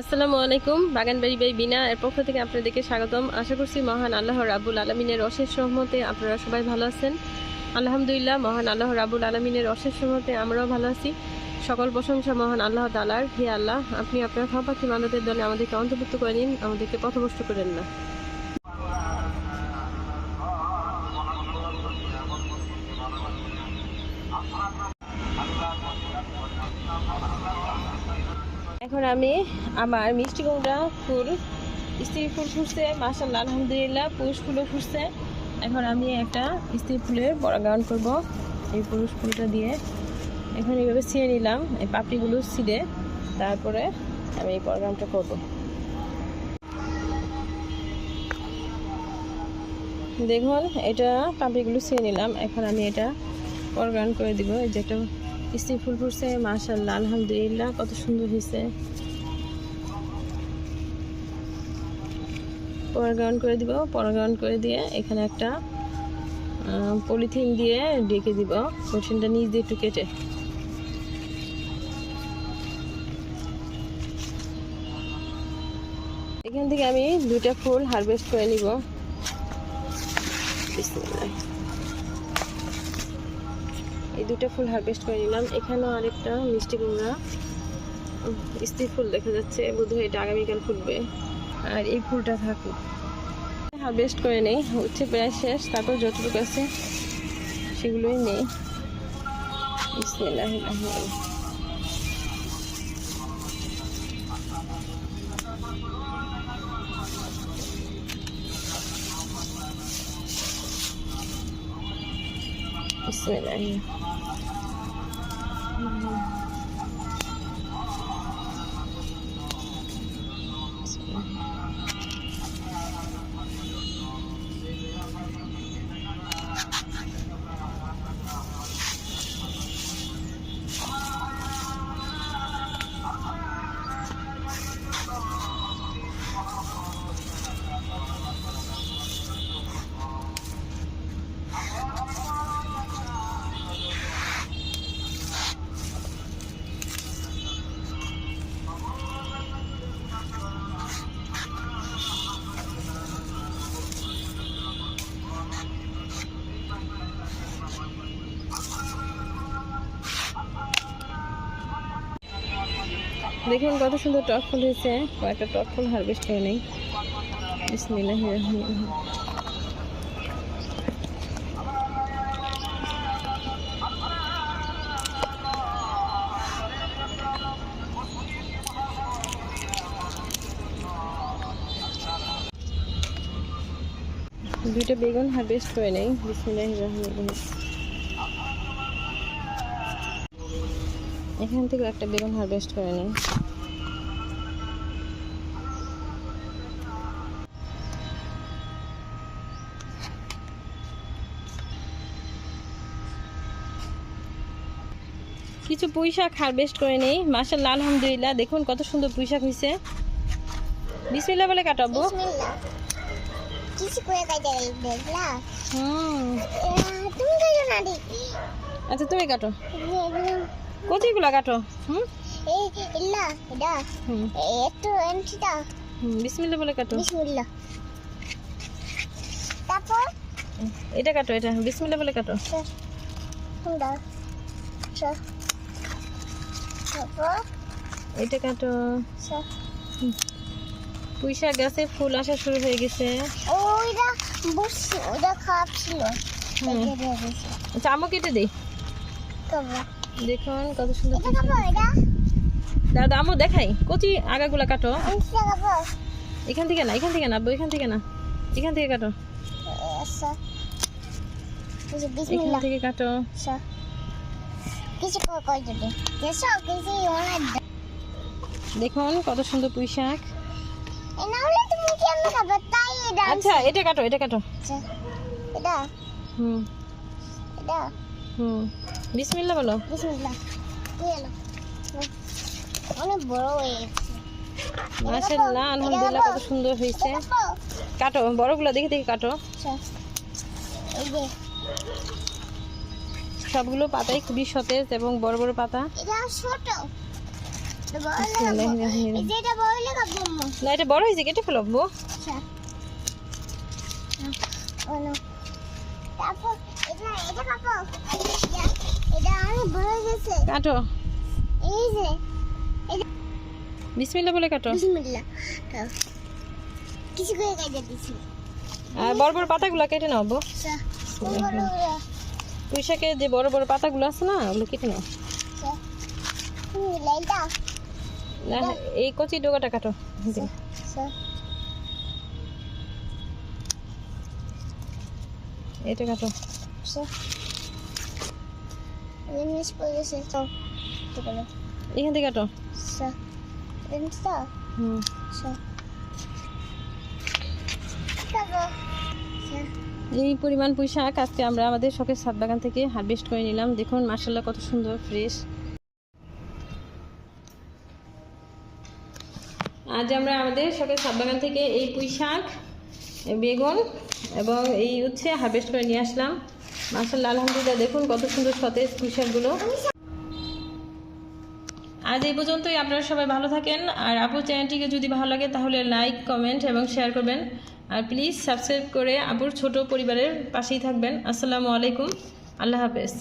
আসসালামু আলাইকুম বাগানবাড়ি বাই বিনা এর পক্ষ থেকে আপনাদেরকে স্বাগতম। আশা করছি মহান আল্লাহ রাবুল আলমিনের অশেষ রহমতে আপনারা সবাই ভালো আছেন। আলহামদুলিল্লাহ, মহান আল্লাহ রাবুল আলমিনের অশেষ রহমতে আমরাও ভালো আছি। সকল প্রশংসা মহান আল্লাহ তালার হে আল্লাহ, আপনি আপনার খাওয়া পাখি দলে আমাদেরকে অন্তর্ভুক্ত করে নিন, আমাদেরকে পথভ্রষ্ট করেন না। এখন আমি আমার মিষ্টি কুমড়া ফুল, স্ত্রী ফুল ফুটছে মাসাল্লাহ আলহামদুলিল্লাহ, পুরুষ ফুলও ফুটছে। এখন আমি একটা স্ত্রী ফুলের পরাগায়ন করব। এই পুরুষ ফুলটা দিয়ে এখন এইভাবে ছিঁড়ে নিলাম, এই পাপড়িগুলো ছিঁড়ে তারপরে আমি এই পরাগায়নটা করব। দেখুন, এটা পাপড়িগুলো ছিঁড়ে নিলাম, এখন আমি এটা পরাগায়ন করে দিব। এই যে একটা স্ত্রী ফুল ফুটছে মাশাল্লাহ আলহামদুলিল্লাহ, কত সুন্দর হয়েছে। পরাগায়ন করে দিব, পরাগায়ন করে দিয়ে এখানে একটা পলিথিন দিয়ে ডেকে দিব, পলিথিনটা নিচ দিয়ে একটু কেটে। এখান থেকে আমি দুইটা ফুল হারভেস্ট করে নিব। এই দুটো ফুল হারভেস্ট করে নিলাম। এখানেও আরেকটা মিষ্টি কুমড়া। স্ত্রী ফুল দেখা যাচ্ছে। বোধহয় এটা আগামীকাল ফুটবে। আর এই ফুলটা থাকুক। হারভেস্ট করে নেই। হচ্ছে প্রায় শেষ। তারপর যতটুকু আছে সেগুলোই নেই। 不是男人。দেখুন কত সুন্দর টক ফুল হয়েছে। কয়েকটা টক ফুল হারভেস্ট করে নেই বিসমিল্লাহ দুইটা বেগুন হারভেস্ট করে নেই বিসমিল্লাহ রহমান এখান থেকে একটা বেগুন হারভেস্ট করে নিই কিছু পুঁই শাক হারভেস্ট করে নেই। মাসাল্লাহ আলহামদুলিল্লাহ। দেখুন কত সুন্দর পুঁই শাক হয়েছে বিসমিল্লাহ বলে কাটাবো। আচ্ছা তুমি কাটো। কচিগুলা কাটো? হুম? এই ইল্লা এটা একটু বিসমিল্লাহ বলে কাটো। বিসমিল্লাহ তারপর? এটা কাটো এটা বিসমিল্লাহ বলে কাটো। সুন্দর তারপর? এটা কাটো। সব পুঁই গাছে ফুল আসা শুরু হয়ে গেছে। ওইটা বসছি ছিল। আচ্ছা আমও কেটে দিই দেখুন কত সুন্দর দাদা আমও দেখাই। কচি আগাগুলা কাটো। এখান থেকে না এখান থেকে না এখান থেকে না। এখান থেকে কাটো। আচ্ছা। এখান থেকে কাটো। আচ্ছা। দেখুন কত সুন্দর পুঁই শাক। আচ্ছা এটা কাটো এটা কাটো। আচ্ছা। এটা? হুম। এটা? হুম। বিসমিল্লাহ বলো। বিসমিল্লাহ। অনেক বড় হয়ে গেছে। মাশাআল্লাহ আলহামদুলিল্লাহ কত সুন্দর হয়েছে। কাটো বড়গুলো দেখে দেখে কাটো। আচ্ছা। সবগুলো পাতাই খুবই সতেজ এবং বড় বড় পাতা। আম্মু। না এটা বড় হয়েছে কেটে ফেলো আচ্ছা। তারপর এটা এটা এটা এটা অনেক বড় গেছে কাটো। এই যে বিসমিল্লাহ বলে কাটো। বিসমিল্লাহ। কিছু করে কাজে দিছি। আর বড় বড় পাতাগুলো কেটে নাও আব্বু আচ্ছা যে বড় বড় পাতাগুলো আছে না ওগুলো কেটে নাও। আচ্ছা। এই কচি ডোকাটা কাটো। আচ্ছা। এটা কাটো। জিনিস পড়েছে তো এখান থেকে কাটো। হুম। এই পরিমাণ পুঁই শাক আজকে আমরা আমাদের শখের ছাদ বাগান থেকে হারভেস্ট করে নিলাম। দেখুন মার্শাল্লাহ কত সুন্দর ফ্রেশ আজ আমরা আমাদের শখের ছাদ বাগান থেকে এই পুঁই শাক বেগুন এবং এই হচ্ছে হারভেস্ট করে নিয়ে আসলাম। মার্শাল্লাহ আলহামদুলিল্লাহ, দেখুন কত সুন্দর সতেজ পুঁই আজ এই পর্যন্তই, আপনারা সবাই ভালো থাকেন। আর আপুর চ্যানেলটিকে যদি ভালো লাগে, তাহলে লাইক, কমেন্ট এবং শেয়ার করবেন। আর প্লিজ সাবস্ক্রাইব করে আপুর ছোট পরিবারের পাশেই থাকবেন। আসসালামু আলাইকুম, আল্লাহ হাফেজ।